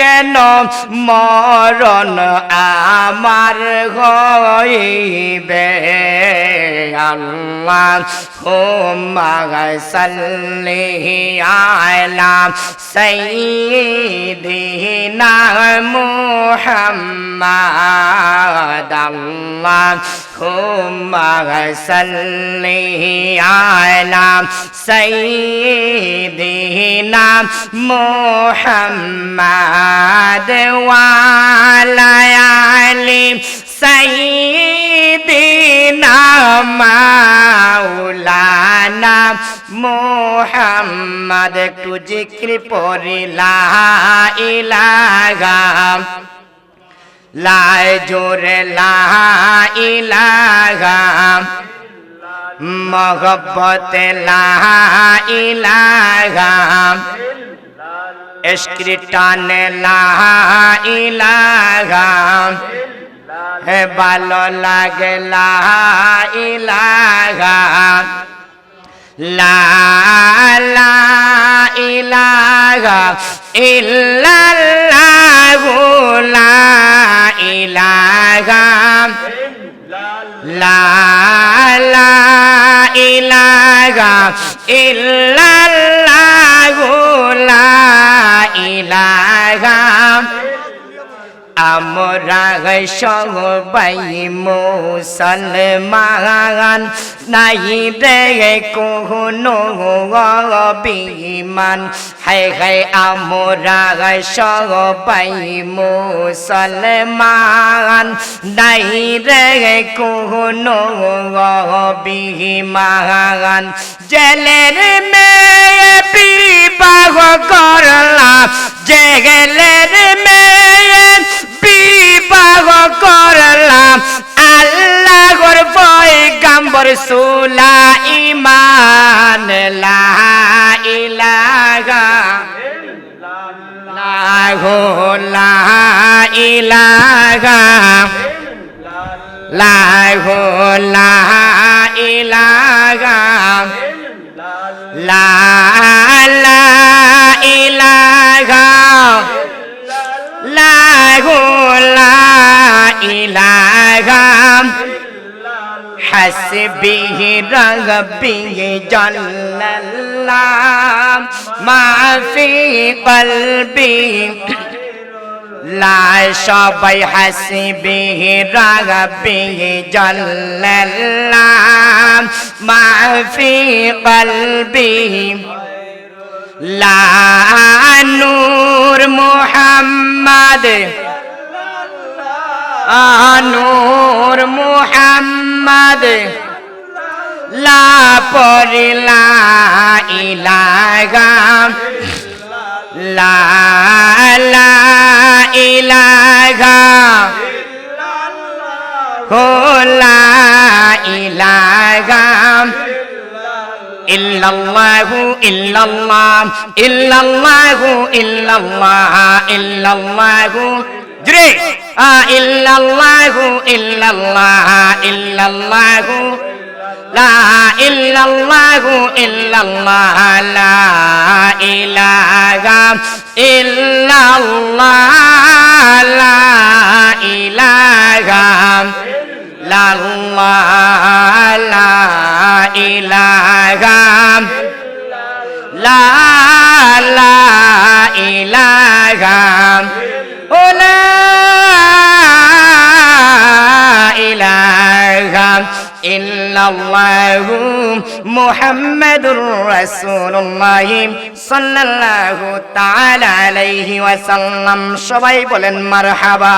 কেন মরণ আমার হইবে? আল্লাহ হুম্মা সাল্লি আলা সাইয়্যিদিনা মুহাম্মাদ। আল্লাহ হুম্মা সাল্লি আলা সাইয়্যিদিনা মুহাম্মাদ ওয়ালা মাওলানা মুহাম্মদ একটু জিক্র পড়িলা ইলাহা লাই জোরে লা ইলাহা মোহব্বত লা ইলাহা এসক্রিটান হে ভালো লাগে লা ইলাহা লা লা ইলাহা ইল্লাল্লাহু ইলাহা লা লা ইলাহা ইল্লাল্লাহু আমরা সবাই মুসলমান নাই রে কোনো বিমান হায় হায় আমরা সবাই মুসলমান নাই রে কোনো বিমান জেলের মেয়ে বিবাহ করলাম জেলের মেয়ে পয়গাম্বর সুলা ইমান লা ইলাহা লাহো লা ইলাহা লাহো লা ইলাহা লা হাসবিহি রগবিহি জাল্লাল্লাহ মা ফি কলবি লা সবাই হাসবিহি রগবিহি জাল্লাল্লাহ মা ফি কলবিহি লা নূর মুহাম্মদ নূর মুহাম্মদ লা পরিলা ইলাহা লা লা ইলাহা হো লা ইলাহা ইল্লাল্লাহু ইল্লাল্লাহ ইল্লাল্লাহু ইল্লাল্লাহ, ইল্লাল্লাহু আ ইল্লাল্লাহু ইল্লাল্লাহ, ইল্লাল্লাহু, লা ইল্লাল্লাহু ইল্লাল্লাহ, লা ইলাহা ইল্লাল্লাহ, লা ইলাহা লাল্লাহ লা ইলাহা লা লা ইলাহা ইল্লাল্লাহু মুহাম্মাদুর রাসূলুল্লাহ সাল্লাল্লাহু তাআলা আলাইহি ওয়াসাল্লাম। সবাই বলেন মারহাবা।